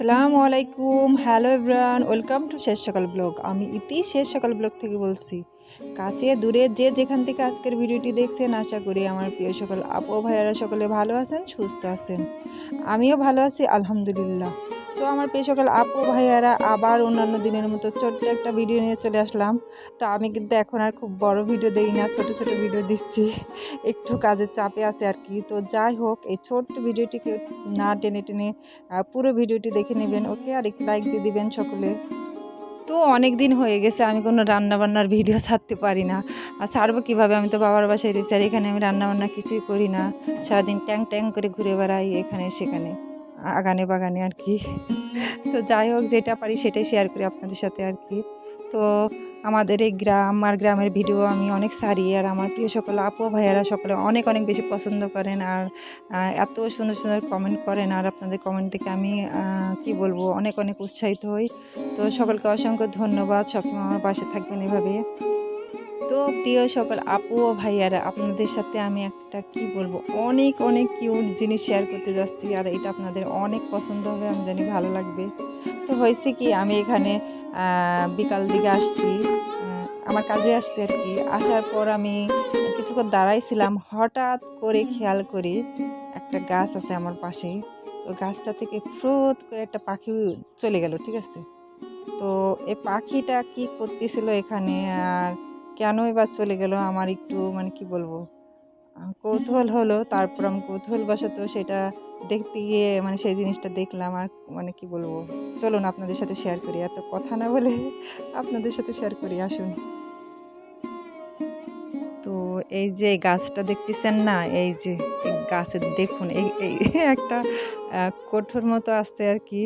আসসালামু আলাইকুম। Hello everyone welcome to শেষ সকাল ব্লগ আমি ইতি শেষ সকাল ব্লগ থেকে বলছি। কাছে দূরে যে যেখান থেকে আজকের ভিডিওটি দেখছেন, আশা করি আমার প্রিয় সকল আপু ভাইয়ারা সকলে ভালো আছেন, সুস্থ আছেন। আমিও ভালো আছি, আলহামদুলিল্লাহ। তো আমার প্রিয় সকল আপু, ভাইয়ারা, আবার অন্যান্য দিনের মতো ছোট্ট একটা ভিডিও নিয়ে চলে আসলাম। তো আমি কিন্তু এখন আর খুব বড় ভিডিও দেই না, ছোট ছোট ভিডিও দিচ্ছি। একটু কাজের চাপে আছে আর কি। তো যাই হোক, এই ছোট্ট ভিডিওটিকে না টেনে টেনে পুরো ভিডিওটি দেখে নেবেন, ওকে? আর একটু লাইক দিয়ে দিবেন সকলে। তো অনেক দিন হয়ে গেছে, আমি কোনো রান্নাবান্নার ভিডিও ছাড়তে পারি না। আর ছাড়বো কীভাবে? আমি তো বাবার বাসায় রয়েছি, আর এখানে আমি রান্নাবান্না কিছুই করি না। সারাদিন ট্যাং ট্যাং করে ঘুরে বেড়াই, এখানে সেখানে। আগানে বাগানে আর কি। তো যাই হোক, যেটা পারি সেটাই শেয়ার করি আপনাদের সাথে আর কি। তো আমাদের এই গ্রাম আর গ্রামের ভিডিও আমি অনেক সারি আর আমার প্রিয় সকল আপু, ভাইয়ারা সকলে অনেক অনেক বেশি পছন্দ করেন আর এত সুন্দর সুন্দর কমেন্ট করেন আর আপনাদের কমেন্ট থেকে আমি কি বলব, অনেক অনেক উৎসাহিত হই। তো সকলকে অসংখ্য ধন্যবাদ। সবসময় আমার পাশে থাকবেন এভাবে। তো প্রিয় সকল আপু ও ভাইয়ারা, আপনাদের সাথে আমি একটা কি বলব, অনেক অনেক কিউট জিনিস শেয়ার করতে যাচ্ছি আর এটা আপনাদের অনেক পছন্দ হবে, আমি জানি ভালো লাগবে। তো হয়েছে কি, আমি এখানে বিকাল দিকে আসছি আমার কাজে আসছি আর কি। আসার পর আমি কিছুক্ষণ দাঁড়াইছিলাম, হঠাৎ করে খেয়াল করি একটা গাছ আছে আমার পাশেই তো গাছটা থেকে ফ্রুত করে একটা পাখি চলে গেল, ঠিক আছে? তো এই পাখিটা কি করতেছিল এখানে আর কেনই এবার চলে গেল আমার একটু মানে কি বলব কৌতূহল হলো। তারপর আমি কৌতূহল বশত সেটা দেখতে গিয়ে মানে সেই জিনিসটা দেখলাম আর মানে কি বলব, চলুন আপনাদের সাথে শেয়ার করি। এত কথা না বলে আপনাদের সাথে শেয়ার করি, আসুন। তো এই যে গাছটা দেখতেছেন না, এই যে গাছের দেখুন, এই একটা কঠোর মতো আসতে আর কি,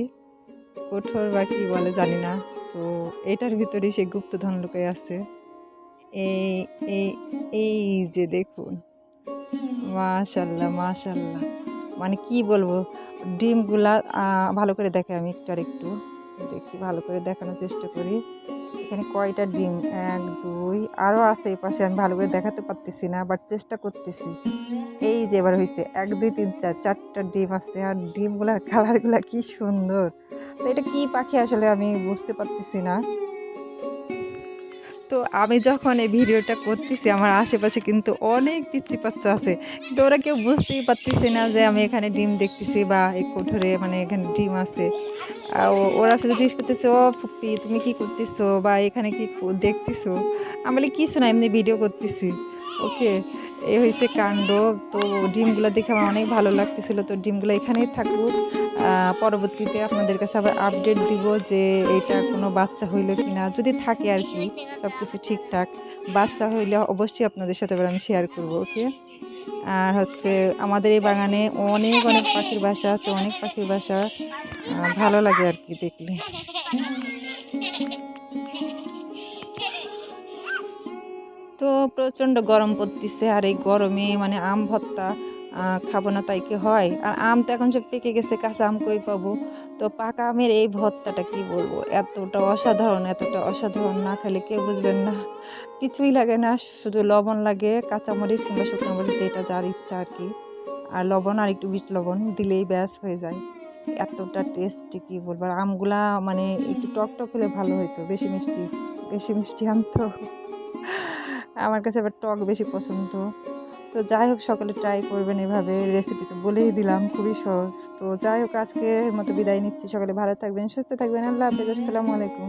কঠোর বা কি বলে জানি না। তো এটার ভিতরে সেই গুপ্তধন লুকিয়ে আছে। এই এই এই যে দেখুন। মাশাল্লাহ মাশাল্লাহ। মানে কি বলব, ডিমগুলা ভালো করে দেখে আমি একটু আর একটু দেখি, ভালো করে দেখানোর চেষ্টা করি। এখানে কয়টা ডিম? এক, দুই আরও আছে এই পাশে, আমি ভালো করে দেখাতে পারতেছি না বাট চেষ্টা করতেছি। এই যে এবার হয়েছে এক, দুই, তিন, চার, চারটা ডিম আসছে আর ডিমগুলার কালারগুলা কি সুন্দর। তো এটা কি পাখি আসলে আমি বুঝতে পারতেছি না। তো আমি যখন এই ভিডিওটা করতেছি, আমার আশেপাশে কিন্তু অনেক পিচ্ছি বাচ্চা আছে। কিন্তু ওরা কেউ বুঝতেই পারতেছে না যে আমি এখানে ডিম দেখতেছি বা এই কোঠরে মানে এখানে ডিম আছে। ওরা শুধু জিজ্ঞেস করতেছে, ও ফুপি তুমি কি করতেছো বা এখানে কি দেখতেছো? আমি বলি, কিছু না, এমনি ভিডিও করতেছি। ওকে এই হয়েছে কাণ্ড। তো ডিমগুলো দেখে আমার অনেক ভালো লাগতেছিল। তো ডিমগুলো এখানেই থাকুক। পরবর্তীতে আপনাদের কাছে আবার আপডেট দিব যে এটা কোনো বাচ্চা হইল কি না যদি থাকে আর কি সব কিছু ঠিকঠাক। বাচ্চা হইলে অবশ্যই আপনাদের সাথে আমি শেয়ার করব ওকে? আর হচ্ছে আমাদের এই বাগানে অনেক অনেক পাখির বাসা আছে অনেক পাখির বাসা। ভালো লাগে আর কি দেখলে। তো প্রচণ্ড গরম পড়তেছে আর এই গরমে মানে আম আহ, খাব না, তাই কি হয়? আর আম তো এখন সব পেকে গেছে, কাঁচা আম কই পাবো? তো পাকা আমের এই ভর্তাটা কি বলব? এতটা অসাধারণ এতটা অসাধারণ না খেলে কেউ বুঝবেন না। কিছুই লাগে না, শুধু লবণ লাগে, কাঁচামরিচ কিংবা শুকনো মরিচ যেটা যার ইচ্ছা আর কি। আর লবণ আর একটু বিট লবণ দিলেই ব্যাস হয়ে যায়। এতটা টেস্টি কি বলব? আর আমগুলা মানে একটু টক টক হলে ভালো হতো বেশি মিষ্টি বেশি মিষ্টি আম তো আমার কাছে আবার টক বেশি পছন্দ। তো যাই হোক, সকলে ট্রাই করবেন এভাবে রেসিপি তো বলেই দিলাম, খুবই সহজ। তো যাই হোক আজকে মতো বিদায় নিচ্ছি। সকলে ভালো থাকবেন, সুস্থ থাকবেন। আল্লাহ হাফেজ, আসসালামু আলাইকুম।